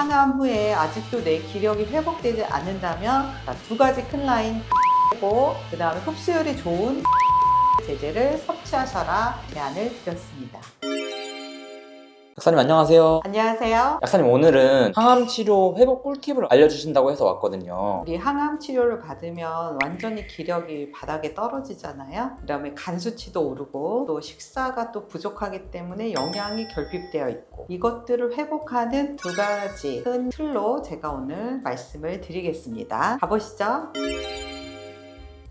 항암 후에 아직도 내 기력이 회복되지 않는다면 자, 두 가지 큰 라인 고 그 다음에 흡수율이 좋은 제제를 섭취하셔라 제안을 드렸습니다. 약사님 안녕하세요. 안녕하세요. 약사님 오늘은 항암 치료 회복 꿀팁을 알려주신다고 해서 왔거든요. 우리 항암 치료를 받으면 완전히 기력이 바닥에 떨어지잖아요. 그다음에 간 수치도 오르고 또 식사가 또 부족하기 때문에 영양이 결핍되어 있고 이것들을 회복하는 두 가지 큰 틀로 제가 오늘 말씀을 드리겠습니다. 가보시죠.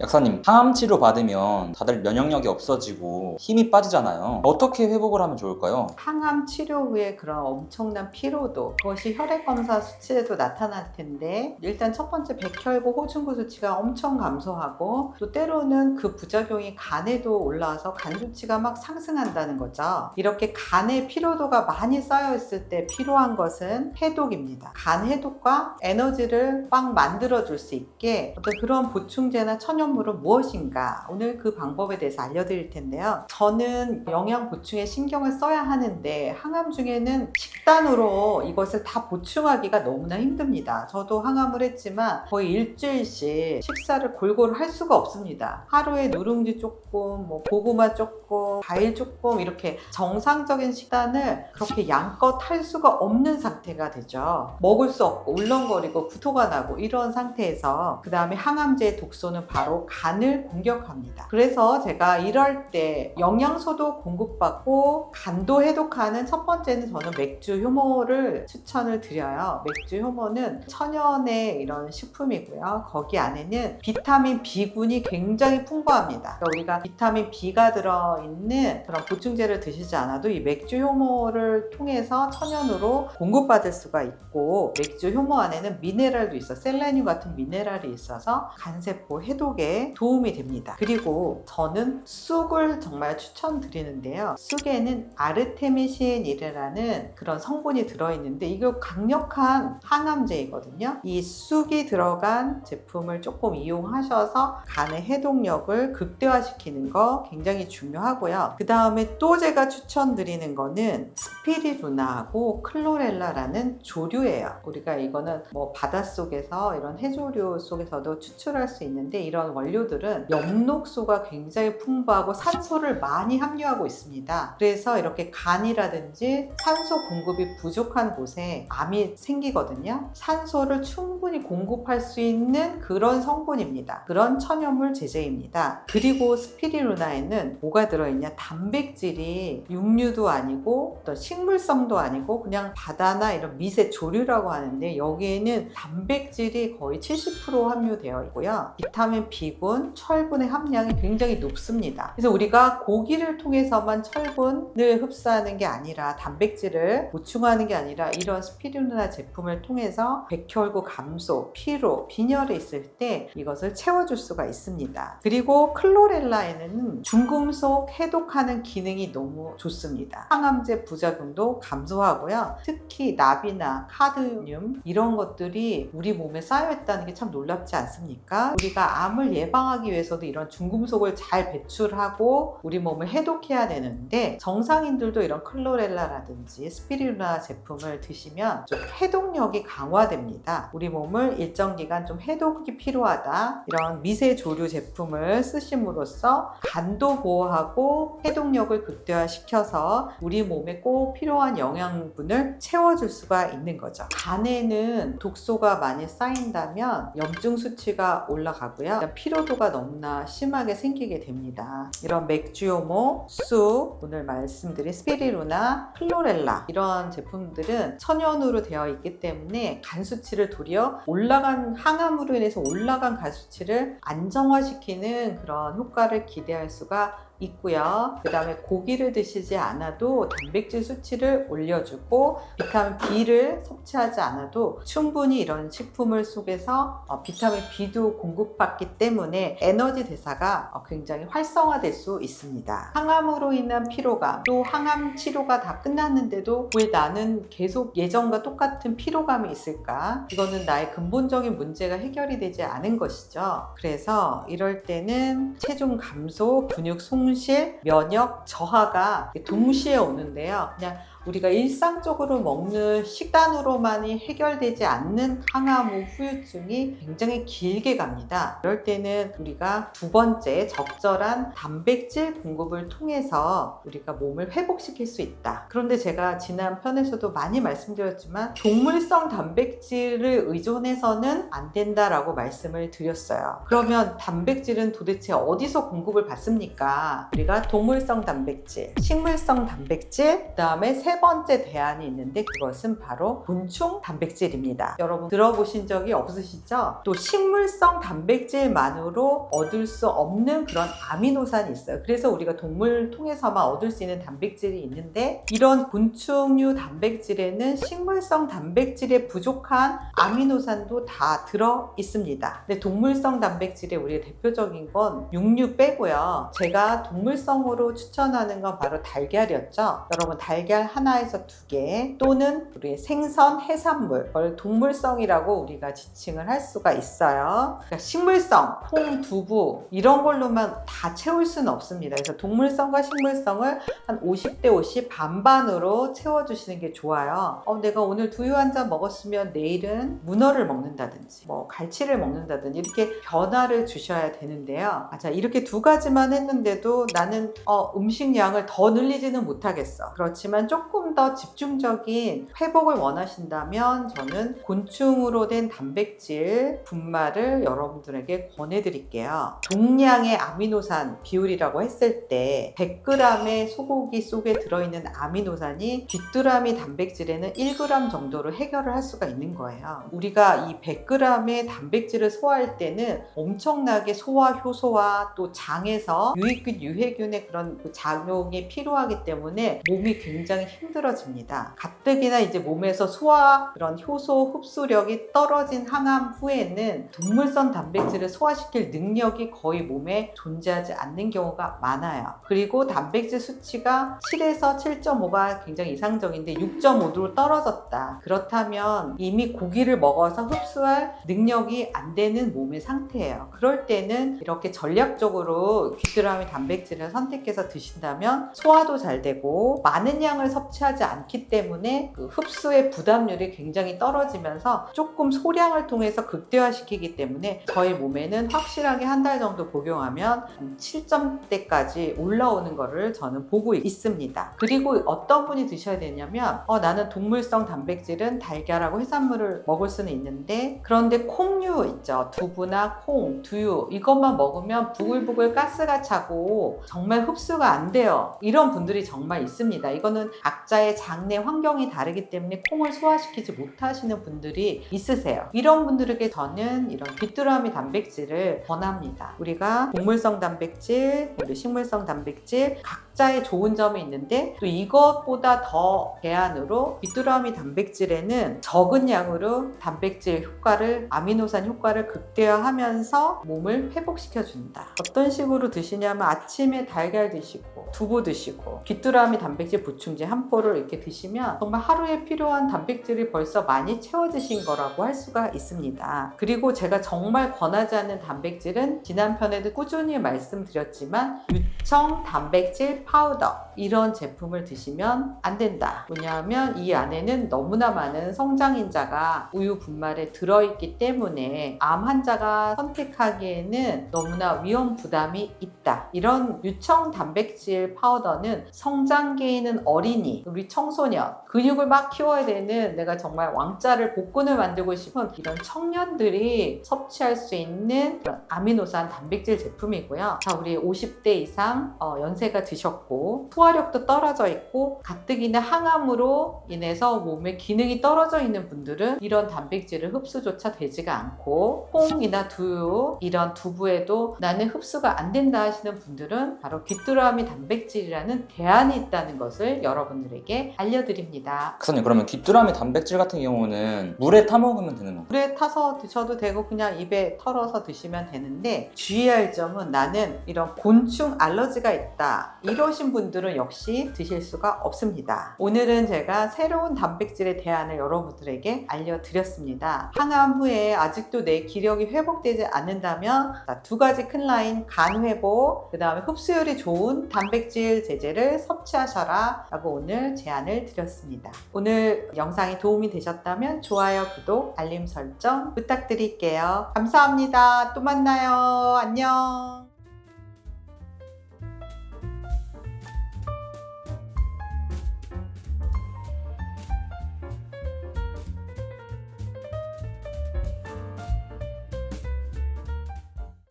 약사님 항암 치료 받으면 다들 면역력이 없어지고 힘이 빠지잖아요. 어떻게 회복을 하면 좋을까요? 항암 치료 후에 그런 엄청난 피로도 그것이 혈액 검사 수치에도 나타날 텐데 일단 첫 번째 백혈구 호중구 수치가 엄청 감소하고 또 때로는 그 부작용이 간에도 올라와서 간 수치가 막 상승한다는 거죠. 이렇게 간의 피로도가 많이 쌓여 있을 때 필요한 것은 해독입니다. 간 해독과 에너지를 막 만들어 줄 수 있게 어떤 그런 보충제나 천연 물은 무엇인가 오늘 그 방법에 대해서 알려드릴 텐데요. 저는 영양 보충에 신경을 써야 하는데 항암 중에는 식단으로 이것을 다 보충하기가 너무나 힘듭니다. 저도 항암을 했지만 거의 일주일씩 식사를 골고루 할 수가 없습니다. 하루에 누룽지 조금, 뭐 고구마 조금, 과일 조금 이렇게 정상적인 식단을 그렇게 양껏 할 수가 없는 상태가 되죠. 먹을 수 없고 울렁거리고 구토가 나고 이런 상태에서 그 다음에 항암제의 독소는 바로 간을 공격합니다. 그래서 제가 이럴 때 영양소도 공급받고 간도 해독하는 첫 번째는 저는 맥주 효모를 추천을 드려요. 맥주 효모는 천연의 이런 식품이고요. 거기 안에는 비타민 B군이 굉장히 풍부합니다. 그러니까 우리가 비타민 B가 들어있는 그런 보충제를 드시지 않아도 이 맥주 효모를 통해서 천연으로 공급받을 수가 있고 맥주 효모 안에는 미네랄도 있어 셀레늄 같은 미네랄이 있어서 간세포 해독에 도움이 됩니다. 그리고 저는 쑥을 정말 추천드리는데요. 쑥에는 아르테미신이라는 그런 성분이 들어있는데 이거 강력한 항암제이거든요. 이 쑥이 들어간 제품을 조금 이용하셔서 간의 해독력을 극대화시키는 거 굉장히 중요하고요. 그 다음에 또 제가 추천드리는 거는 스피리루나하고 클로렐라라는 조류예요. 우리가 이거는 뭐 바닷속에서 이런 해조류 속에서도 추출할 수 있는데 이런 원료들은 엽록소가 굉장히 풍부하고 산소를 많이 함유하고 있습니다. 그래서 이렇게 간이라든지 산소 공급이 부족한 곳에 암이 생기거든요. 산소를 충분히 공급할 수 있는 그런 성분입니다. 그런 천연물 제제입니다. 그리고 스피리루나에는 뭐가 들어있냐? 단백질이 육류도 아니고 어떤 식물성도 아니고 그냥 바다나 이런 미세 조류라고 하는데 여기에는 단백질이 거의 70% 함유되어 있고요. 비타민 B 군, 철분의 함량이 굉장히 높습니다. 그래서 우리가 고기를 통해서만 철분을 흡수하는 게 아니라 단백질을 보충하는 게 아니라 이런 스피루나 제품을 통해서 백혈구 감소, 피로, 빈혈이 있을 때 이것을 채워줄 수가 있습니다. 그리고 클로렐라에는 중금속 해독하는 기능이 너무 좋습니다. 항암제 부작용도 감소하고요. 특히 납이나 카드뮴 이런 것들이 우리 몸에 쌓여있다는 게 참 놀랍지 않습니까? 우리가 암을 예방하기 위해서도 이런 중금속을 잘 배출하고 우리 몸을 해독해야 되는데 정상인들도 이런 클로렐라라든지 스피루나 제품을 드시면 좀 해독력이 강화됩니다. 우리 몸을 일정 기간 좀 해독이 필요하다. 이런 미세 조류 제품을 쓰심으로써 간도 보호하고 해독력을 극대화시켜서 우리 몸에 꼭 필요한 영양분을 채워줄 수가 있는 거죠. 간에는 독소가 많이 쌓인다면 염증 수치가 올라가고요. 피로도가 너무나 심하게 생기게 됩니다. 이런 맥주효모, 쑥, 오늘 말씀드린 스피리루나, 클로렐라 이런 제품들은 천연으로 되어 있기 때문에 간 수치를 도리어 올라간 항암으로 인해서 올라간 간 수치를 안정화시키는 그런 효과를 기대할 수가 있고요. 그 다음에 고기를 드시지 않아도 단백질 수치를 올려주고 비타민 B를 섭취하지 않아도 충분히 이런 식품을 속에서 어, 비타민 B도 공급받기 때문에 에너지 대사가 어, 굉장히 활성화될 수 있습니다. 항암으로 인한 피로감, 또 항암 치료가 다 끝났는데도 왜 나는 계속 예전과 똑같은 피로감이 있을까? 이거는 나의 근본적인 문제가 해결이 되지 않은 것이죠. 그래서 이럴 때는 체중 감소, 근육 송 손실, 면역 저하가 동시에 오는데요. 그냥 우리가 일상적으로 먹는 식단으로만이 해결되지 않는 항암 후 후유증이 굉장히 길게 갑니다. 이럴 때는 우리가 두 번째 적절한 단백질 공급을 통해서 우리가 몸을 회복시킬 수 있다. 그런데 제가 지난 편에서도 많이 말씀드렸지만 동물성 단백질을 의존해서는 안 된다라고 말씀을 드렸어요. 그러면 단백질은 도대체 어디서 공급을 받습니까? 우리가 동물성 단백질, 식물성 단백질, 그 다음에 세 번째 대안이 있는데 그것은 바로 곤충 단백질입니다. 여러분 들어보신 적이 없으시죠? 또 식물성 단백질만으로 얻을 수 없는 그런 아미노산이 있어요. 그래서 우리가 동물 통해서만 얻을 수 있는 단백질이 있는데 이런 곤충류 단백질에는 식물성 단백질에 부족한 아미노산도 다 들어 있습니다. 근데 동물성 단백질의 우리가 대표적인 건 육류 빼고요. 제가 동물성으로 추천하는 건 바로 달걀이었죠. 여러분 달걀 하나에서 두 개 또는 우리 생선, 해산물 그걸 동물성이라고 우리가 지칭을 할 수가 있어요. 그러니까 식물성, 콩, 두부 이런 걸로만 다 채울 수는 없습니다. 그래서 동물성과 식물성을 한 50대 50 반반으로 채워주시는 게 좋아요. 어, 내가 오늘 두유 한 잔 먹었으면 내일은 문어를 먹는다든지 뭐 갈치를 먹는다든지 이렇게 변화를 주셔야 되는데요. 아, 자 이렇게 두 가지만 했는데도 나는 어, 음식량을 더 늘리지는 못하겠어. 그렇지만 조금 더 집중적인 회복을 원하신다면 저는 곤충으로 된 단백질 분말을 여러분들에게 권해드릴게요. 동량의 아미노산 비율이라고 했을 때 100g의 소고기 속에 들어있는 아미노산이 귀뚜라미 단백질에는 1g 정도로 해결을 할 수가 있는 거예요. 우리가 이 100g의 단백질을 소화할 때는 엄청나게 소화 효소와 또 장에서 유익균, 유해균의 그런 그 작용이 필요하기 때문에 몸이 굉장히 힘들어집니다. 가뜩이나 이제 몸에서 소화 그런 효소 흡수력이 떨어진 항암 후에는 동물성 단백질을 소화시킬 능력이 거의 몸에 존재하지 않는 경우가 많아요. 그리고 단백질 수치가 7에서 7.5가 굉장히 이상적인데 6.5로 떨어졌다. 그렇다면 이미 고기를 먹어서 흡수할 능력이 안 되는 몸의 상태예요. 그럴 때는 이렇게 전략적으로 귀뚜라미 단백질을 선택해서 드신다면 소화도 잘 되고 많은 양을 섭 취하지 않기 때문에 그 흡수의 부담률이 굉장히 떨어지면서 조금 소량을 통해서 극대화시키기 때문에 저희 몸에는 확실하게 한 달 정도 복용하면 7점대까지 올라오는 거를 저는 보고 있습니다. 그리고 어떤 분이 드셔야 되냐면 어, 나는 동물성 단백질은 달걀하고 해산물을 먹을 수는 있는데 그런데 콩류 있죠. 두부나 콩, 두유 이것만 먹으면 부글부글 가스가 차고 정말 흡수가 안 돼요. 이런 분들이 정말 있습니다. 이거는 각자의 장내 환경이 다르기 때문에 콩을 소화시키지 못하시는 분들이 있으세요. 이런 분들에게 저는 이런 귀뚜라미 단백질을 권합니다. 우리가 동물성 단백질, 그리고 식물성 단백질 각 자의 좋은 점이 있는데 또 이것보다 더 대안으로 귀뚜라미 단백질에는 적은 양으로 단백질 효과를 아미노산 효과를 극대화하면서 몸을 회복시켜 준다. 어떤 식으로 드시냐면 아침에 달걀 드시고 두부 드시고 귀뚜라미 단백질 보충제 한 포를 이렇게 드시면 정말 하루에 필요한 단백질이 벌써 많이 채워지신 거라고 할 수가 있습니다. 그리고 제가 정말 권하지 않는 단백질은 지난 편에도 꾸준히 말씀드렸지만 유청 단백질 파우더 이런 제품을 드시면 안 된다. 왜냐하면 이 안에는 너무나 많은 성장인자가 우유 분말에 들어있기 때문에 암 환자가 선택하기에는 너무나 위험 부담이 있다. 이런 유청 단백질 파우더는 성장기에 있는 어린이, 우리 청소년, 근육을 막 키워야 되는 내가 정말 왕자를 복근을 만들고 싶은 이런 청년들이 섭취할 수 있는 아미노산 단백질 제품이고요. 자, 우리 50대 이상 어, 연세가 드셨고 소화 력도 떨어져 있고 가뜩이나 항암으로 인해서 몸의 기능이 떨어져 있는 분들은 이런 단백질을 흡수조차 되지가 않고 콩이나 두유 이런 두부에도 나는 흡수가 안 된다 하시는 분들은 바로 귀뚜라미 단백질이라는 대안이 있다는 것을 여러분들에게 알려드립니다. 박사님 그러면 귀뚜라미 단백질 같은 경우는 물에 타 먹으면 되는 건가요? 물에 타서 드셔도 되고 그냥 입에 털어서 드시면 되는데 주의할 점은 나는 이런 곤충 알러지가 있다 이러신 분들은 역시 드실 수가 없습니다. 오늘은 제가 새로운 단백질의 대안을 여러분들에게 알려드렸습니다. 항암 후에 아직도 내 기력이 회복되지 않는다면 자, 두 가지 큰 라인 간 회복, 그 다음에 흡수율이 좋은 단백질 제제를 섭취하셔라 라고 오늘 제안을 드렸습니다. 오늘 영상이 도움이 되셨다면 좋아요, 구독, 알림 설정 부탁드릴게요. 감사합니다. 또 만나요. 안녕.